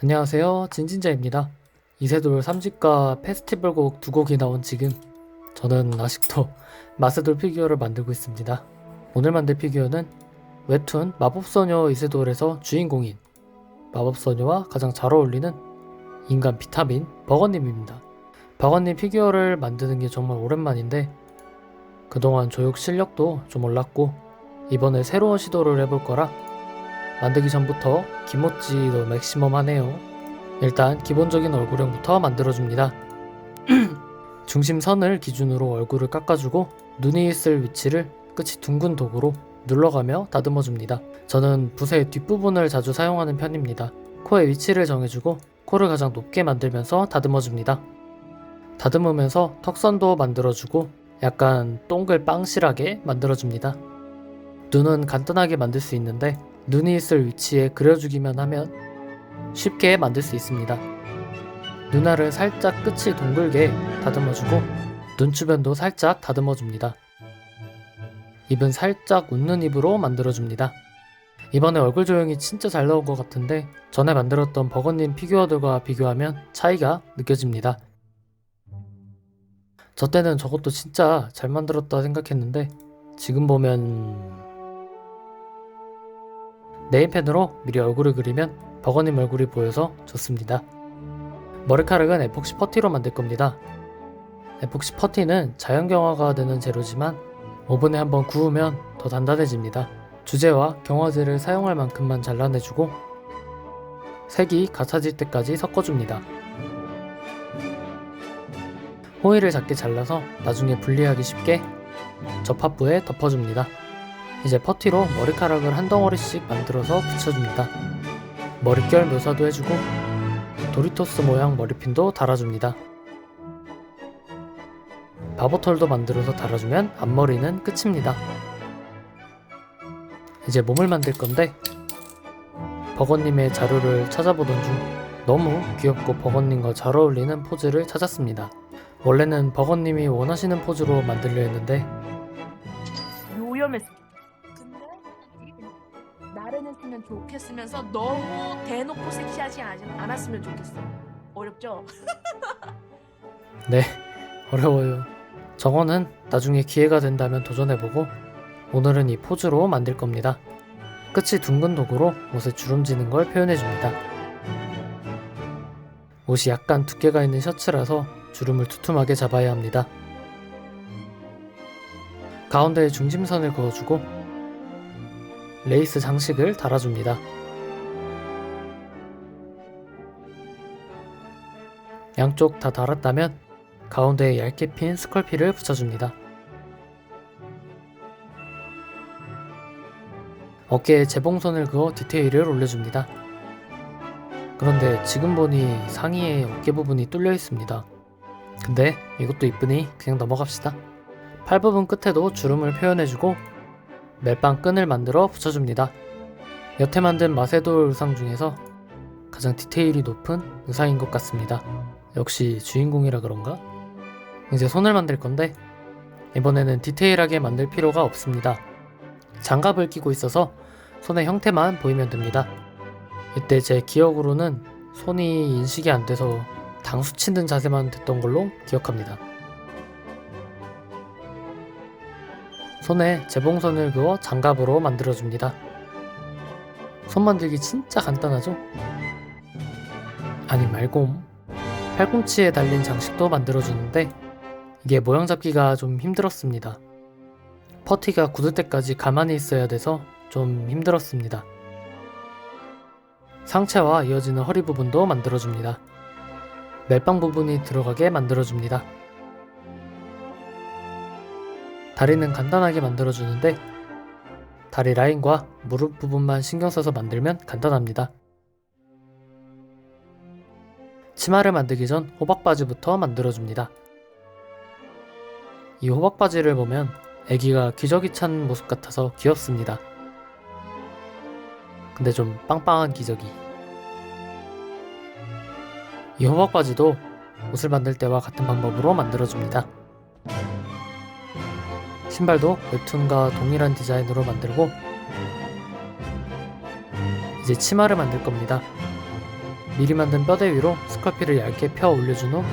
안녕하세요. 진진자입니다. 이세돌 3집과 페스티벌곡 두 곡이 나온 지금 저는 아직도 마세돌 피규어를 만들고 있습니다. 오늘 만들 피규어는 웹툰 마법소녀 이세돌에서 주인공인 마법소녀와 가장 잘 어울리는 인간 비타민 버거님입니다. 버거님 피규어를 만드는 게 정말 오랜만인데 그동안 조육 실력도 좀 올랐고 이번에 새로운 시도를 해볼 거라 만들기 전부터 기모찌도 맥시멈 하네요. 일단 기본적인 얼굴형부터 만들어줍니다. 중심선을 기준으로 얼굴을 깎아주고 눈이 있을 위치를 끝이 둥근 도구로 눌러가며 다듬어줍니다. 저는 붓의 뒷부분을 자주 사용하는 편입니다. 코의 위치를 정해주고 코를 가장 높게 만들면서 다듬어줍니다. 다듬으면서 턱선도 만들어주고 약간 동글 빵실하게 만들어줍니다. 눈은 간단하게 만들 수 있는데 눈이 있을 위치에 그려주기만 하면 쉽게 만들 수 있습니다. 눈알을 살짝 끝이 동글게 다듬어주고 눈 주변도 살짝 다듬어줍니다. 입은 살짝 웃는 입으로 만들어줍니다. 이번에 얼굴 조형이 진짜 잘 나온 것 같은데 전에 만들었던 버거님 피규어들과 비교하면 차이가 느껴집니다. 저 때는 저것도 진짜 잘 만들었다 생각했는데 지금 보면 네임펜으로 미리 얼굴을 그리면 버거님 얼굴이 보여서 좋습니다. 머리카락은 에폭시 퍼티로 만들 겁니다. 에폭시 퍼티는 자연경화가 되는 재료지만 오븐에 한번 구우면 더 단단해집니다. 주제와 경화제를 사용할 만큼만 잘라내주고 색이 같아질 때까지 섞어줍니다. 호일을 작게 잘라서 나중에 분리하기 쉽게 접합부에 덮어줍니다. 이제 퍼티로 머리카락을 한 덩어리씩 만들어서 붙여줍니다. 머릿결 묘사도 해주고 도리토스 모양 머리핀도 달아줍니다. 바보털도 만들어서 달아주면 앞머리는 끝입니다. 이제 몸을 만들 건데 버거님의 자료를 찾아보던 중 너무 귀엽고 버거님과 잘 어울리는 포즈를 찾았습니다. 원래는 버거님이 원하시는 포즈로 만들려 했는데 요염했어. 했으면 좋겠으면서 너무 대놓고 섹시하지 않- 않았으면 좋겠어. 어렵죠? 네, 어려워요. 저거는 나중에 기회가 된다면 도전해보고 오늘은 이 포즈로 만들 겁니다. 끝이 둥근 도구로 옷에 주름지는 걸 표현해줍니다. 옷이 약간 두께가 있는 셔츠라서 주름을 두툼하게 잡아야 합니다. 가운데에 중심선을 그어주고 레이스 장식을 달아줍니다. 양쪽 다 달았다면 가운데에 얇게 핀 스컬피를 붙여줍니다. 어깨에 재봉선을 그어 디테일을 올려줍니다. 그런데 지금 보니 상의에 어깨 부분이 뚫려 있습니다. 근데 이것도 이쁘니 그냥 넘어갑시다. 팔 부분 끝에도 주름을 표현해주고 멜빵 끈을 만들어 붙여줍니다. 여태 만든 마세돌 의상 중에서 가장 디테일이 높은 의상인 것 같습니다. 역시 주인공이라 그런가? 이제 손을 만들 건데 이번에는 디테일하게 만들 필요가 없습니다. 장갑을 끼고 있어서 손의 형태만 보이면 됩니다. 이때 제 기억으로는 손이 인식이 안 돼서 당수 치는 자세만 됐던 걸로 기억합니다. 손에 재봉선을 그어 장갑으로 만들어줍니다. 손 만들기 진짜 간단하죠? 아니 말곰 팔꿈치에 달린 장식도 만들어주는데 이게 모양 잡기가 좀 힘들었습니다. 퍼티가 굳을 때까지 가만히 있어야 돼서 좀 힘들었습니다. 상체와 이어지는 허리 부분도 만들어줍니다. 멜빵 부분이 들어가게 만들어줍니다. 다리는 간단하게 만들어주는데 다리 라인과 무릎 부분만 신경 써서 만들면 간단합니다. 치마를 만들기 전 호박바지부터 만들어줍니다. 이 호박바지를 보면 애기가 기저귀 찬 모습 같아서 귀엽습니다. 근데 좀 빵빵한 기저귀. 이 호박바지도 옷을 만들 때와 같은 방법으로 만들어줍니다. 신발도 웹툰과 동일한 디자인으로 만들고 이제 치마를 만들 겁니다. 미리 만든 뼈대 위로 스컬피를 얇게 펴 올려준 후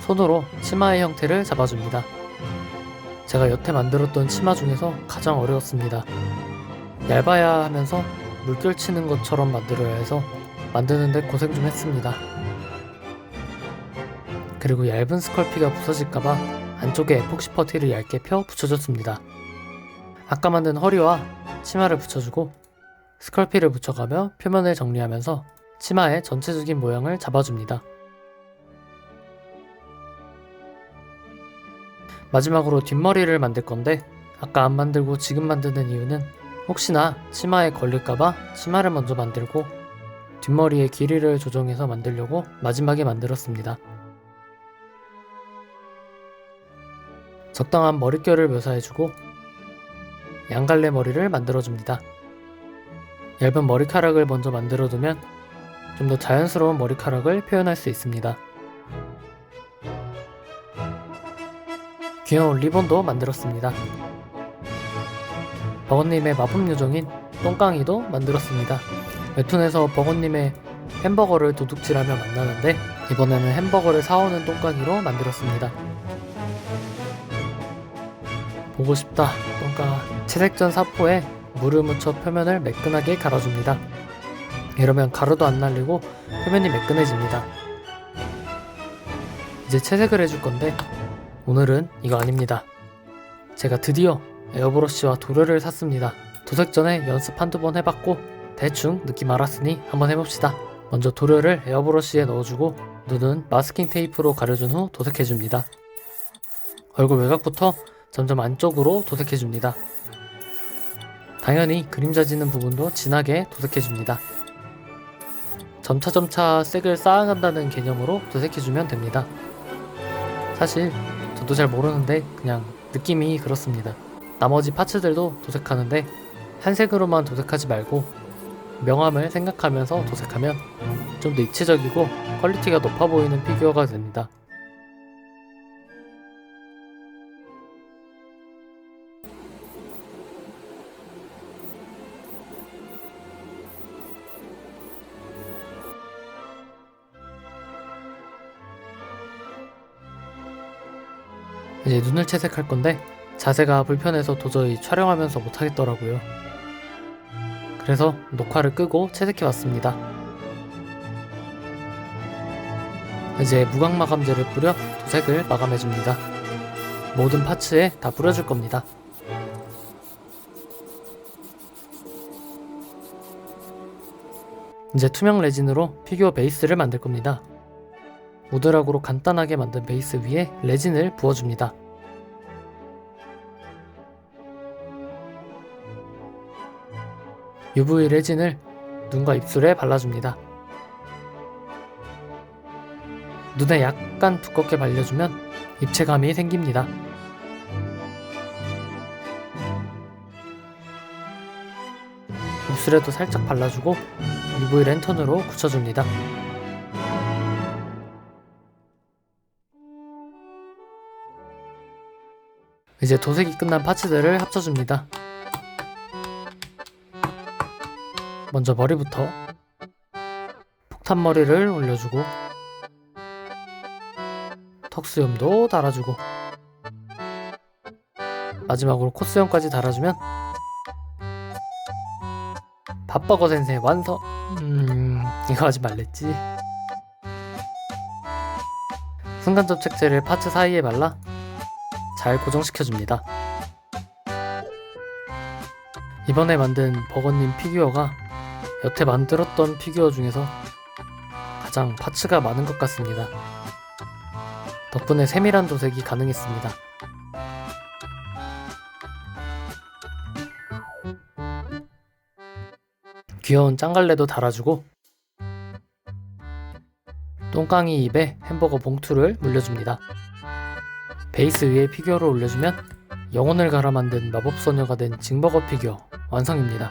손으로 치마의 형태를 잡아줍니다. 제가 여태 만들었던 치마 중에서 가장 어려웠습니다. 얇아야 하면서 물결 치는 것처럼 만들어야 해서 만드는데 고생 좀 했습니다. 그리고 얇은 스컬피가 부서질까봐 안쪽에 에폭시 퍼티를 얇게 펴 붙여줬습니다. 아까 만든 허리와 치마를 붙여주고 스컬피를 붙여가며 표면을 정리하면서 치마의 전체적인 모양을 잡아줍니다. 마지막으로 뒷머리를 만들 건데 아까 안 만들고 지금 만드는 이유는 혹시나 치마에 걸릴까봐 치마를 먼저 만들고 뒷머리의 길이를 조정해서 만들려고 마지막에 만들었습니다. 적당한 머릿결을 묘사해주고 양갈래 머리를 만들어줍니다. 얇은 머리카락을 먼저 만들어두면 좀 더 자연스러운 머리카락을 표현할 수 있습니다. 귀여운 리본도 만들었습니다. 버거님의 마법 요정인 똥강이도 만들었습니다. 웹툰에서 버거님의 햄버거를 도둑질하며 만나는데 이번에는 햄버거를 사오는 똥강이로 만들었습니다. 보고 싶다 똥강아 채색전 사포에 물을 묻혀 표면을 매끈하게 갈아줍니다. 이러면 가루도 안 날리고 표면이 매끈해집니다. 이제 채색을 해줄 건데 오늘은 이거 아닙니다. 제가 드디어 에어브러쉬와 도료를 샀습니다. 도색 전에 연습 한두 번 해봤고 대충 느낌 알았으니 한번 해봅시다. 먼저 도료를 에어브러쉬에 넣어주고 눈은 마스킹 테이프로 가려준 후 도색해줍니다. 얼굴 외곽부터 점점 안쪽으로 도색해줍니다. 당연히 그림자 지는 부분도 진하게 도색해줍니다. 점차점차 색을 쌓아간다는 개념으로 도색해주면 됩니다. 사실 저도 잘 모르는데 그냥 느낌이 그렇습니다. 나머지 파츠들도 도색하는데 한 색으로만 도색하지 말고 명암을 생각하면서 도색하면 좀 더 입체적이고 퀄리티가 높아 보이는 피규어가 됩니다. 이제 눈을 채색할 건데 자세가 불편해서 도저히 촬영하면서 못하겠더라고요. 그래서 녹화를 끄고 채색해 왔습니다. 이제 무광 마감제를 뿌려 도색을 마감해 줍니다. 모든 파츠에 다 뿌려줄 겁니다. 이제 투명 레진으로 피규어 베이스를 만들 겁니다. 무드락으로 간단하게 만든 베이스 위에 레진을 부어줍니다. UV 레진을 눈과 입술에 발라줍니다. 눈에 약간 두껍게 발려주면 입체감이 생깁니다. 입술에도 살짝 발라주고 UV 랜턴으로 굳혀줍니다. 이제 도색이 끝난 파츠들을 합쳐줍니다. 먼저 머리부터 폭탄 머리를 올려주고 턱수염도 달아주고 마지막으로 콧수염까지 달아주면 밥버거 센세 완성 음 이거 하지 말랬지 순간 접착제를 파츠 사이에 발라 잘 고정시켜줍니다 이번에 만든 버거님 피규어가 여태 만들었던 피규어 중에서 가장 파츠가 많은 것 같습니다. 덕분에 세밀한 도색이 가능했습니다. 귀여운 짱갈래도 달아주고 똥강이 입에 햄버거 봉투를 물려줍니다. 베이스 위에 피규어를 올려주면 영혼을 갈아 만든 마법소녀가 된 징버거 피규어 완성입니다.